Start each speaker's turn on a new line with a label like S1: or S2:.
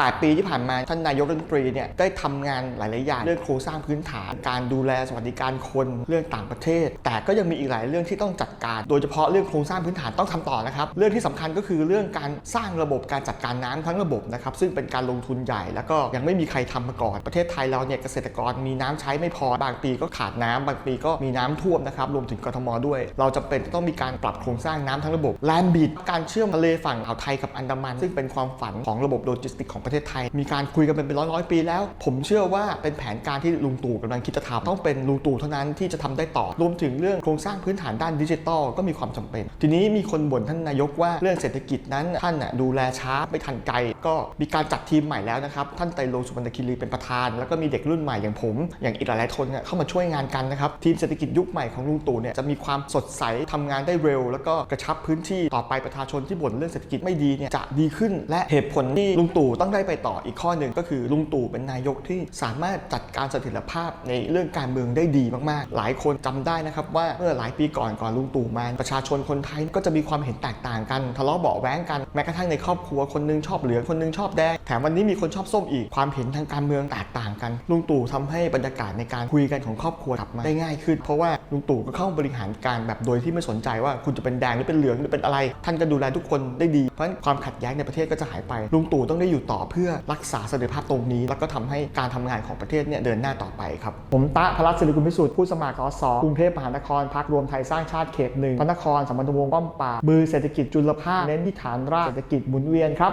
S1: 8 ปีที่ผ่านมาท่านนายกรัฐมนตรีเนี่ยได้ทำงานหลาย ๆ อย่าง เรื่องโครงสร้างพื้นฐาน การดูแลสวัสดิการคนเรื่องต่างประเทศ แต่ก็ยังมีอีกหลายเรื่องที่ต้องจัดการ โดยเฉพาะเรื่องโครงสร้างพื้นฐานต้องทำต่อนะครับ เรื่องที่สำคัญก็คือเรื่องการสร้างระบบการจัดการน้ำทั้งระบบนะครับซึ่งเป็นการลงทุนใหญ่ แล้วก็ยังไม่มีใครทำมาก่อน ประเทศไทยเราเนี่ยเกษตรกรมีน้ำใช้ไม่พอบางปีก็ขาดน้ำบางปีก็มีน้ำท่วมนะครับรวมถึงกทมด้วย เราจำเป็นต้องมีการปรับโครงสร้างน้ำทั้งระบบแลนบิดการเชื่อมทะเลฝั่งอ่าวไทยกับอันดามัน ซึ่งเป็นความฝันของระบบโลจิสติกของประเทศไทย มีการคุยกันเป็นร้อยร้อยปีแล้ว ผมเชื่อว่าเป็นแผนการที่ลุงตู่กำลังคิดจะทำต้องเป็นลุงตู่เท่านั้นที่จะทำได้ต่อรวมถึงเรื่องโครงสร้างพื้นฐานด้านดิจิทัลก็มีความจำเป็น ทีนี้มีคนบ่นท่านนายกว่าเรื่องเศรษฐกิจนั้นท่านดูแลช้าไม่ทันใจก็มีการจัดทีมใหม่แล้วนะครับท่านไตโลสุวรรณคิรีเป็นประธาน แล้วก็มีเด็กรุ่นใหม่อย่างผม อย่างอีกหลายๆคนเนี่ยเข้ามาช่วยงานกันนะครับทีมเศรษฐกิจยุคใหม่ของลุงตู่เนี่ยจะมีความสดใสทำงานได้เร็ว แล้วก็กระชับพื้นที่ต่อไปประชาชนที่บ่นเรื่องเศรษฐกิจไม่ดีเนี่ยจะดีขึ้นและเหตุผลที่ลุงตู่ต้องได้ไปต่ออีกข้อหนึ่งก็คือลุงตู่เป็นนายกที่สามารถจัดการเสถียรภาพในเรื่องการเมืองได้ดีมากๆ หลายคนจำได้นะครับว่าเมื่อหลายปีก่อนก่อนลุงตู่มาประชาชนคนไทยก็จะมีความเห็นแตกต่างกันทะเลาะเบาแว้งกันแม้กระทั่งในครอบครัวคนหนึงชอบเหลืองคนหนึงชอบแดงแถมวันนี้มีคนชอบส้มอีกความเห็นทางการเมืองแตกต่างกัน ลุงตู่ทำให้บรรยากาศในการคุยกันของครอบครัวกลับมาได้ง่ายขึ้น เพราะว่าลุงตู่ก็เข้าบริหารการแบบโดยที่ไม่สนใจว่าคุณจะเป็นแดงหรือเป็นเหลืองหรือเป็นอะไร ท่านก็ดูแลทุกคนได้ดีเพราะงั้นความขัดแย้งในประเทศก็จะหายไปลุงตู่ต้องได้อยู่ตอเพื่อรักษาเสถียรภาพตรงนี้ แล้วก็ทำให้การทำงานของประเทศเนี่ยเดินหน้าต่อไปครับผมตะพลัสศิริกุลพิสุทธิ์ผู้สมัครสกรุงเทพมหานครพักรวมไทยสร้างชาติเขตหนึ่งพระนครสมรวงศ์ป้อมปราบมือเศรษฐกิจจุลภาคเน้นที่ฐานรากเศรษฐกิจหมุนเวียนครับ